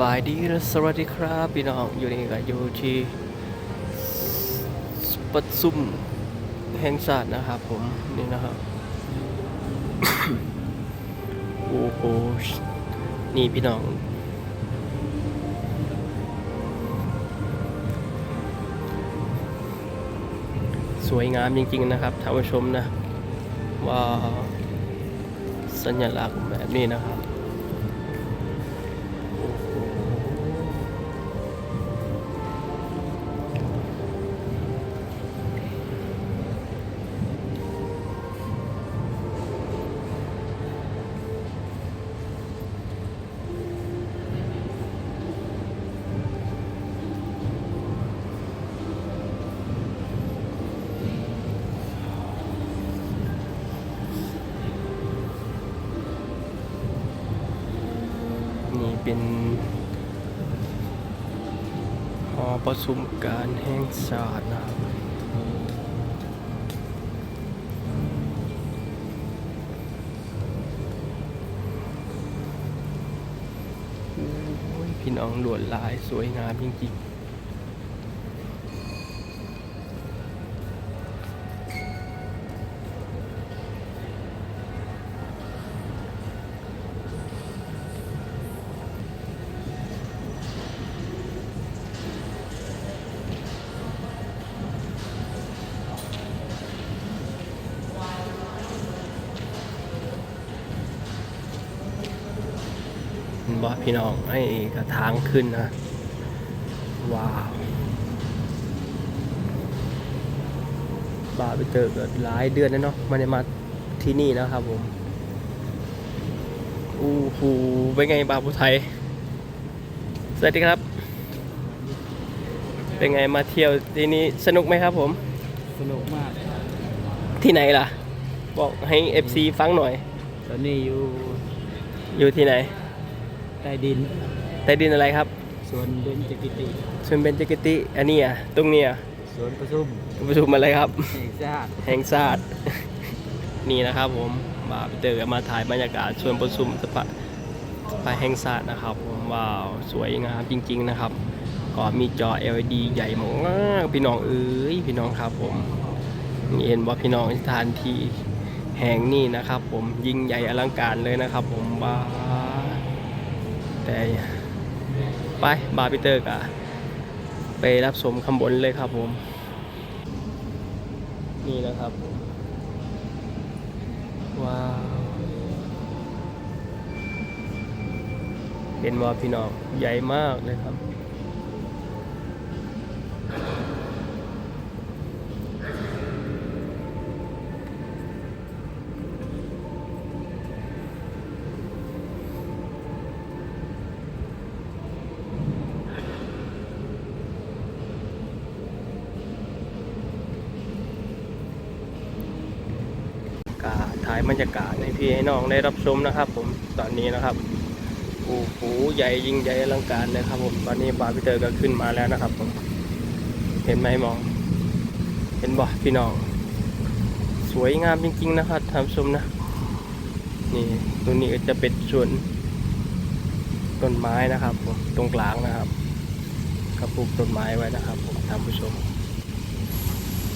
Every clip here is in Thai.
บายดีและสวัสดีครับพี่น้องอยู่นี่ก็อยู่ที่ปัดซุ่มแห่งศาสตร์นะครับผมนี่นะครับโอ้โหนี่พี่น้อง สวยงามจริง ๆ นะครับท่านผู้ชมนะว่าสัญลักษณ์แบบนี้นะครับ เป็นหอประชุมการแห่งชาตินะครับพี่น้องลวดลายสวยงามจริงๆ เห็นบ่พี่น้องให้กระทางขึ้นนะ ว้าวบาไปเจอกันหลายเดือนแล้วเนาะไมันได้มาที่นี่นะครับผมอู้หูเป็นไงบาผู้ไทย สวัสดีครับ เป็นไงมาเที่ยวที่นี่สนุกไหมครับผม สนุกมาก ที่ไหนล่ะ บอกให้ FC ฟังหน่อย ตอนนี้อยู่ อยู่ที่ไหน ใต้ดิน ใต้ดินอะไรครับ สวนเบญจกิติชนเบนจกิติ อันนี้อะ ตรงเนี้อะสวนประชุมประชุมอะไรครับ แห่งชาติแห่งชาตินี่นะครับผม มาไปเจอกันมาถ่ายบรรยากาศชวนประชุมสภาสภาแห่งชาตินะครับผมว้าว สวยงามจริง ๆ นะครับ ก็มีจอ LED ใหญ่มากพี่น้องเอ้ยพี่น้องครับผมนี่เห็นว่าพี่น้องสถานที่แห่งนี้นะครับ ผมยิ่งใหญ่อลังการเลยนะครับ ผมว้า แต่ไปบาร์พิเตอร์กะไปรับชมคำบนเลยครับผม นี่นะครับ ว้าว เป็นว่าพี่น้องใหญ่มากเลยครับ กา ถ่ายบรรยากาศให้พี่ให้น้องได้รับชมนะครับ ผมตอนนี้นะครับโอ้โหใหญ่ยิ่งใหญ่อลังการเลยครับผมตอนนี้บาร์พิเตอร์ก็ขึ้นมาแล้วนะครับผมเห็นไหมมอง เห็นบ่พี่น้อง สวยงามจริง ๆ นะครับท่านชมนะ นี่ตรงนี้จะเป็นส่วนต้นไม้นะครับผมตรงกลางนะครับก็ปลูกต้นไม้ไว้นะครับ ผมท่านผู้ชม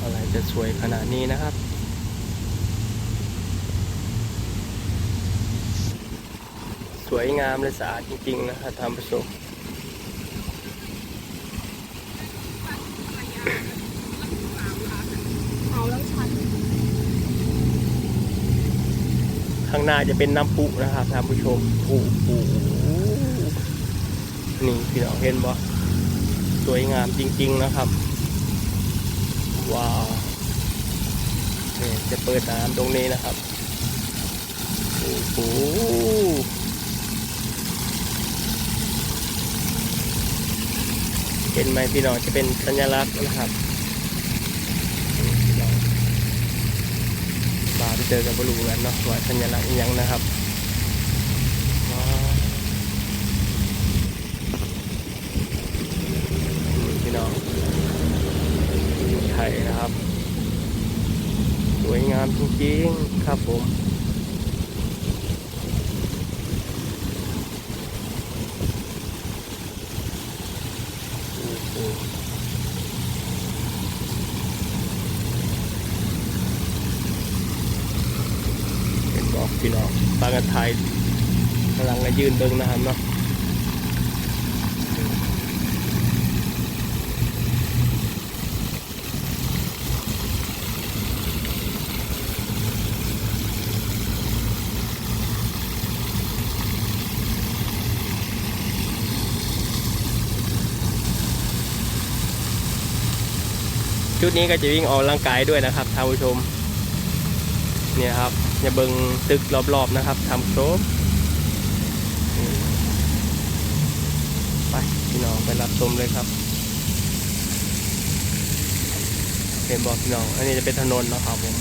อะไรจะสวยขนาดนี้นะครับ ส วยงามและสะอาดจริงๆนะครับท่านผู้ชมข้างหน้าจะเป็นน้ำพุนะครับท่านผู้ชมโอ้โหนี่พี่น้องเห็นบ่สวยงามจริง ๆนะครับ ว้าวจะเปิดน้ำตรงนี้นะครับโอ้โห เห็นไหมพี่น้องจะเป็นสัญลักษณ์นะครับมาไปเจอกันบรูกันเนาะว่าสัญลักษณ์อิหยังนะครับพี่น้องไทยนะครับ สวยงามจริงๆครับผม ปากันไทยกำลังมา ยืนเบิ้งนะครับเนาะชุดนี้ก็จะวิ่งออกกำลังกายด้วยนะครับท่านผู้ชม เนี่ยครับอย่าเบิงตึกรอบๆนะครับทำโครบนี่ ไปพี่น้องไปรับชมเลยครับเห็นบอกพี่น้อง อันนี้จะเป็นถนนนะครับผม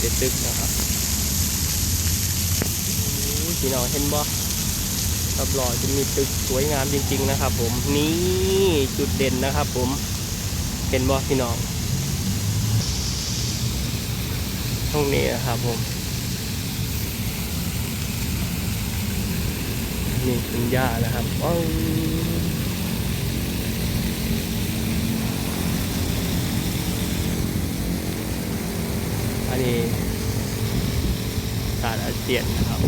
เป็นตึกนะครับพี่น้องเห็นบ่รอบหล่อจะมีตึกสวยงามจริง ๆ นะครับ ผมนี่จุดเด่นนะครับ ผมเห็นบ่พี่น้อง ตรงนี้นะครับผมนี่คุณย่านะครับว้าวอันนี้ศารอาเซียนนะครับ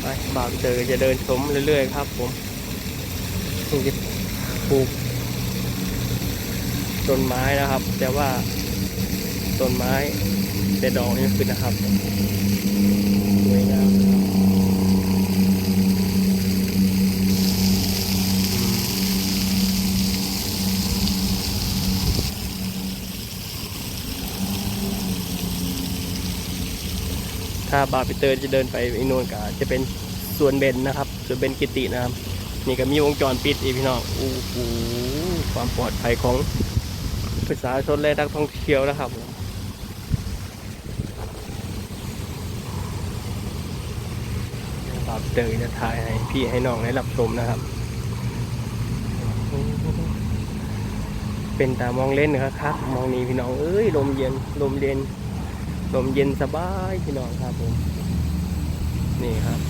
ไปบ่าวเจอจะเดินชมเรื่อยๆครับผม นี่จะปลูกต้นไม้นะครับ แต่ว่าต้นไม้แต่ดอกยังขึ้นนะครับสวยงามนะครับถ้าบาปิเตอร์จะเดินไปอีกโน่นก็จะเป็นส่วนเบนนะครับส่วนเบนกิตินะครับ นี่ก็มีวงจรปิดอีกพี่น้องโอู้หูความปลอดภัยของประชาชนและนักท่องเที่ยวนะครับผมร์ปิเตอร์จะถ่ายให้พี่ให้น้องได้รับชมนะครับ เป็นตามองเล่นนะครับครับ มองนี้พี่น้องเอ้ยลมเย็นลมเย็นลมเย็นสบายพี่น้องครับผม นี่ครับ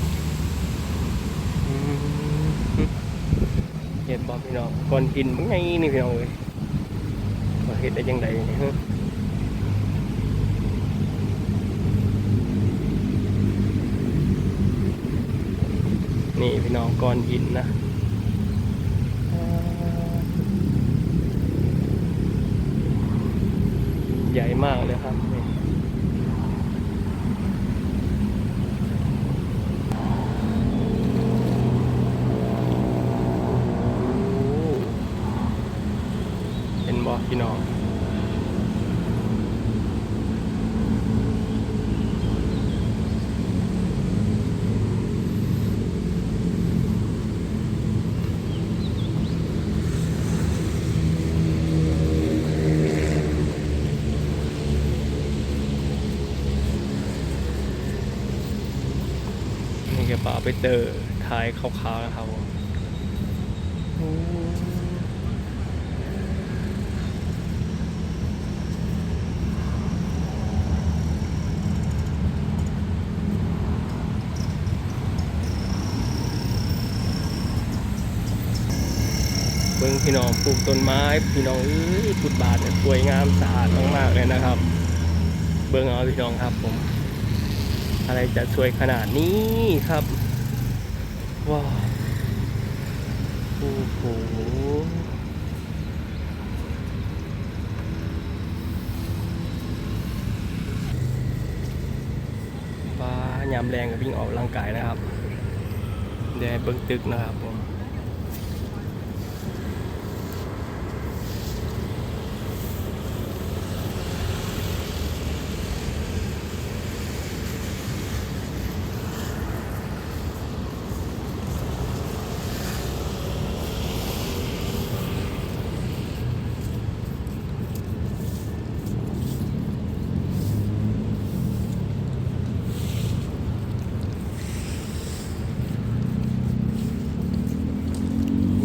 เห็นบอกพี่น้องก่อนกินมันไงนี่พี่น้องเลยว่าเห็ดได้ยังไงนี่ฮะนี่พี่น้องก่อนกินนะใหญ่มากเลยครับนี่ เป็นบอพี่น้องนี่กระเป๋า ไปเจอท้ายขาวๆนะครับผมเบิ้งพี่น้องปลูกต้นไม้ พี่น้องเอ้ยฟุตบาทเนี่ยสวยงามสะอาดมากๆเลยนะครับ เบิ้งเอาพี่น้องครับผม อะไรจะสวยขนาดนี้ครับ ว้าวโอ้โหป้ายามแรงกับวิ่งออกร่างกายนะครับเดี๋ยวเบิ้งตึกนะครับผม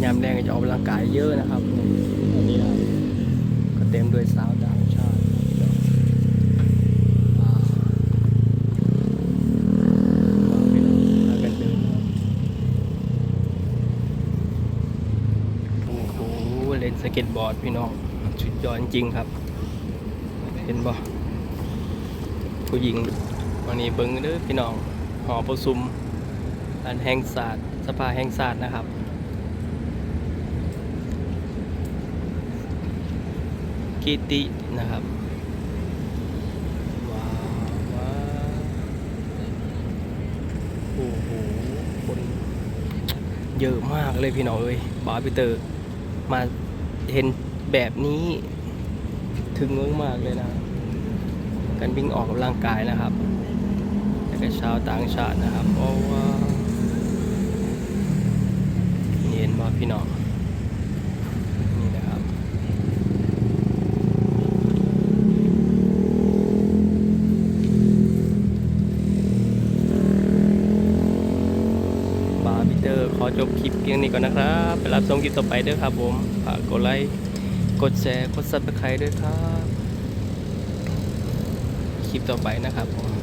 ยามแรงจะออกกำลังกายเยอะนะครับวันนี้ก็เต็มด้วยสาวดาวชาติโอ้โหเล่นสเก็ตบอร์ดพี่น้องชุดยอดจริงครับ เห็นบ่ผู้หญิงวันนี้เบิ้งเด้อพี่น้องหอประชุมอันแห่งศาสตร์สภาแห่งศาสตร์นะครับ กิตินะครับว้าวว้าโอ้โหคนเยอะมากเลยพี่น้องเอ้ยบาร์บิเตอร์มาเห็นแบบนี้ถึงมากๆเลยนะ การวิ่งออกกำลังกายนะครับแล้วก็ชาวต่างชาตินะครับเพราะว่านี่เห็นบ่พี่น้องนี่นะครับ บาร์บิเตอร์ขอ จบคลิปเพียงนี้ก่อนนะครับ ไปรับชมคลิปต่อไปด้วยครับผมฝากกดไลค์กดแชร์กดซับสไครต์ด้วยครับ คลิปต่อไปนะครับผม